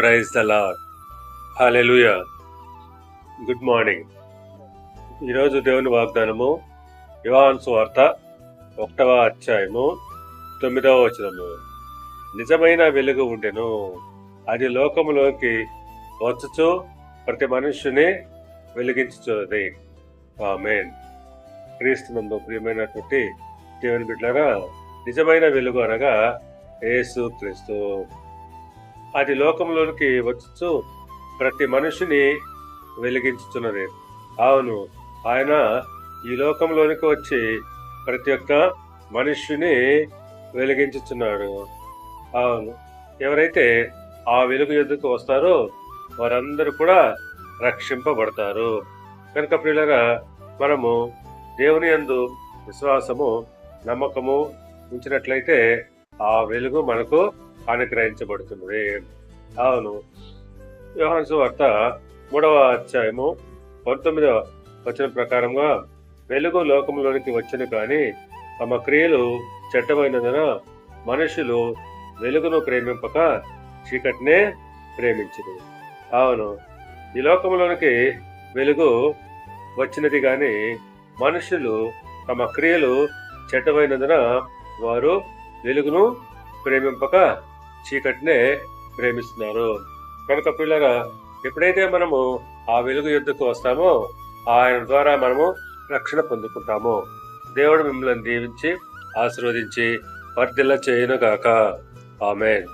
Praise the Lord hallelujah good morning ఈరోజు దేవుని వాగ్దానము యువాన్ వార్త ఒకటవ అధ్యాయము తొమ్మిదవ వచనము. నిజమైన వెలుగు ఉండెను. అది లోకములోకి వచ్చుచు ప్రతి మనుష్యుని వెలిగించుచున్నది. ఆమెన్. క్రీస్తునందు ప్రియమైనటువంటి దేవుని బిడ్డలారా నిజమైన వెలుగు అనగా యేసు క్రీస్తు అది లోకంలోనికి వచ్చు ప్రతి మనిషిని వెలిగించుతున్నది అవును ఆయన ఈ లోకంలోనికి వచ్చి ప్రతి ఒక్క మనుష్యుని వెలిగించుచున్నాడు. అవును ఎవరైతే ఆ వెలుగు ఎదుకు వస్తారో వారందరూ కూడా రక్షింపబడతారు. కనుక ప్రియులగా మనము దేవుని యందు విశ్వాసము నమ్మకము ఉంచినట్లయితే ఆ వెలుగు మనకు అనుగ్రహించబడుతున్నది అవును. వ్యవహాన్స్ వార్త మూడవ అధ్యాయము పంతొమ్మిదవ వచ్చిన ప్రకారంగా వెలుగు లోకంలోనికి వచ్చిన కానీ తమ క్రియలు చెడ్డమైనందున మనుషులు వెలుగును ప్రేమింపక చీకటినే ప్రేమించరు. అవును. ఈ లోకంలోనికి వెలుగు వచ్చినది కానీ మనుషులు తమ క్రియలు చెడ్డమైనందున వారు వెలుగును ప్రేమింపక చీకటినే ప్రేమిస్తున్నారు. కనుక పిల్లగా ఎప్పుడైతే మనము ఆ వెలుగు యుద్ధకు వస్తామో ఆయన ద్వారా మనము రక్షణ పొందుకుంటాము. దేవుడు మిమ్మల్ని దీవించి ఆశీర్వదించి వర్ధిల్ల చేయనుగాక ఆమెన్.